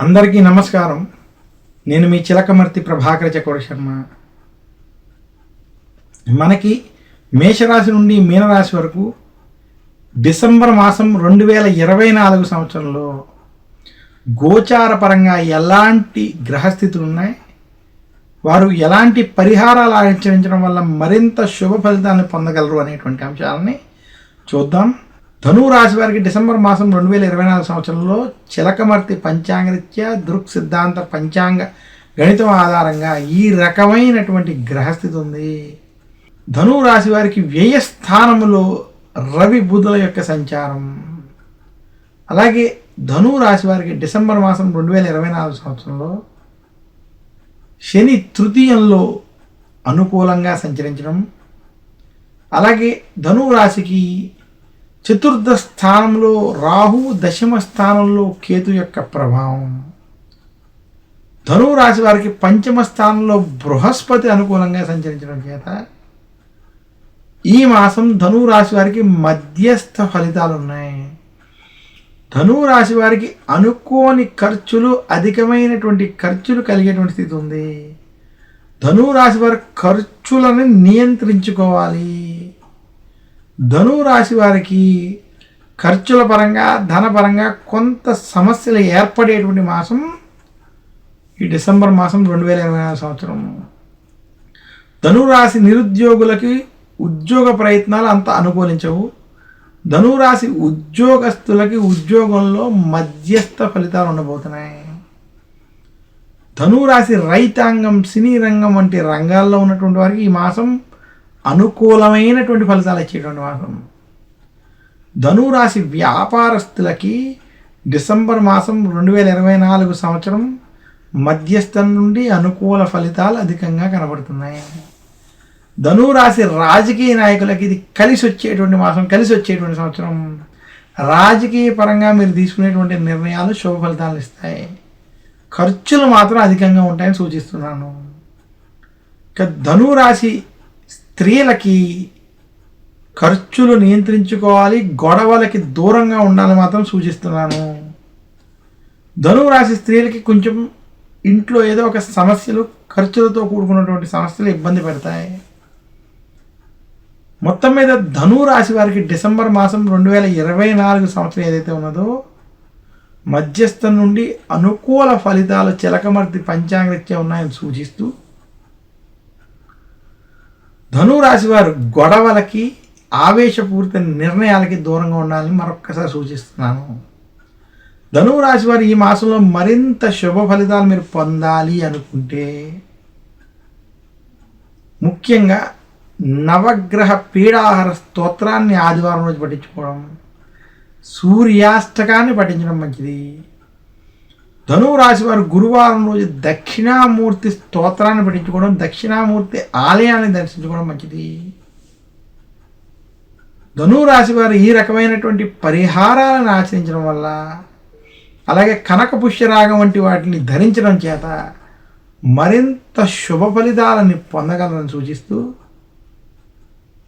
అందరికీ నమస్కారం. నేను మీ చిలకమర్తి ప్రభాకర చక్ర శర్మ. మనకి మేషరాశి నుండి మీనరాశి వరకు డిసెంబర్ మాసం రెండు వేల ఇరవై నాలుగు సంవత్సరంలో గోచార పరంగా ఎలాంటి గ్రహస్థితులు ఉన్నాయి? వారు ఎలాంటి పరిహారాలు ఆచరించడం వల్ల మరింత శుభ ఫలితాన్ని పొందగలరు అనేటువంటి అంశాలని చూద్దాం. ధను రాశి వారికి డిసెంబర్ మాసం రెండు వేల ఇరవై నాలుగు సంవత్సరంలో చిలకమర్తి పంచాంగరీత్యా దృక్ సిద్ధాంత పంచాంగ గణితం ఆధారంగా ఈ రకమైనటువంటి గ్రహస్థితి ఉంది. ధను రాశి వారికి వ్యయస్థానములో రవి బుధుల యొక్క సంచారం. అలాగే ధను రాశి వారికి డిసెంబర్ మాసం రెండు వేల ఇరవై నాలుగు సంవత్సరంలో శని తృతీయంలో అనుకూలంగా సంచరించడం. అలాగే ధను రాశికి చతుర్థ స్థానంలో రాహు దశమ స్థానంలో కేతు యొక్క ప్రభావం. ధనువు రాశి వారికి పంచమ స్థానంలో బృహస్పతి అనుకూలంగా సంచరించడం చేత ఈ మాసం ధనువు రాశి వారికి మధ్యస్థ ఫలితాలు ఉన్నాయి. ధనువు రాశి వారికి అనుకోని ఖర్చులు అధికమైనటువంటి ఖర్చులు కలిగేటువంటి స్థితి ఉంది. ధనువు రాశి వారి ఖర్చులను నియంత్రించుకోవాలి. రాశి వారికి ఖర్చుల పరంగా ధనపరంగా కొంత సమస్యలు ఏర్పడేటువంటి మాసం ఈ డిసెంబర్ మాసం రెండు వేల ఇరవై నాలుగు సంవత్సరం. ధనురాశి నిరుద్యోగులకి ఉద్యోగ ప్రయత్నాలు అంత అనుకూలించవు. ధనురాశి ఉద్యోగస్తులకి ఉద్యోగంలో మధ్యస్థ ఫలితాలు ఉండబోతున్నాయి. ధనురాశి రైతాంగం సినీ రంగం వంటి రంగాల్లో ఉన్నటువంటి వారికి ఈ మాసం అనుకూలమైనటువంటి ఫలితాలు ఇచ్చేటువంటి మాసం. ధనురాశి వ్యాపారస్తులకి డిసెంబర్ మాసం రెండు వేల ఇరవై నాలుగు సంవత్సరం మధ్యస్థం నుండి అనుకూల ఫలితాలు అధికంగా కనబడుతున్నాయి. ధనురాశి రాజకీయ నాయకులకి ఇది కలిసి వచ్చేటువంటి మాసం కలిసి వచ్చేటువంటి సంవత్సరం. రాజకీయ పరంగా మీరు తీసుకునేటువంటి నిర్ణయాలు శుభ ఫలితాలు ఇస్తాయి. ఖర్చులు మాత్రం అధికంగా ఉంటాయని సూచిస్తున్నాను. ఇక ధనురాశి స్త్రీలకి ఖర్చులు నియంత్రించుకోవాలి గొడవలకి దూరంగా ఉండాలని మాత్రం సూచిస్తున్నాను. ధనువు రాశి స్త్రీలకి కొంచెం ఇంట్లో ఏదో ఒక సమస్యలు ఖర్చులతో కూడుకున్నటువంటి సమస్యలు ఇబ్బంది పెడతాయి. మొత్తం మీద ధనువు రాశి వారికి డిసెంబర్ మాసం రెండు వేల ఇరవై నాలుగు సంవత్సరం ఏదైతే ఉన్నదో మధ్యస్థం నుండి అనుకూల ఫలితాలు చిలకమర్తి పంచాంగరీత్యా ఉన్నాయని సూచిస్తూ ధనురాశి వారు గొడవలకి ఆవేశపూరిత నిర్ణయాలకి దూరంగా ఉండాలని మరొక్కసారి సూచిస్తున్నాను. ధనురాశి వారు ఈ మాసంలో మరింత శుభ ఫలితాలు మీరు పొందాలి అనుకుంటే ముఖ్యంగా నవగ్రహ పీడాహార స్తోత్రాన్ని ఆదివారం రోజు పట్టించుకోవడం సూర్యాష్టకాన్ని పఠించడం మంచిది. ధనువు రాశి వారు గురువారం రోజు దక్షిణామూర్తి స్తోత్రాన్ని పఠించుకోవడం దక్షిణామూర్తి ఆలయాన్ని దర్శించుకోవడం మంచిది. ధనువు రాశి వారు ఈ రకమైనటువంటి పరిహారాలను ఆచరించడం వల్ల అలాగే కనక పుష్యరాగం వంటి వాటిని ధరించడం చేత మరింత శుభ ఫలితాలని పొందగలరని సూచిస్తూ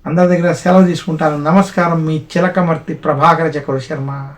అందరి దగ్గర సెలవు తీసుకుంటాను. నమస్కారం మీ చిలకమర్తి ప్రభాకర చక్ర శర్మ.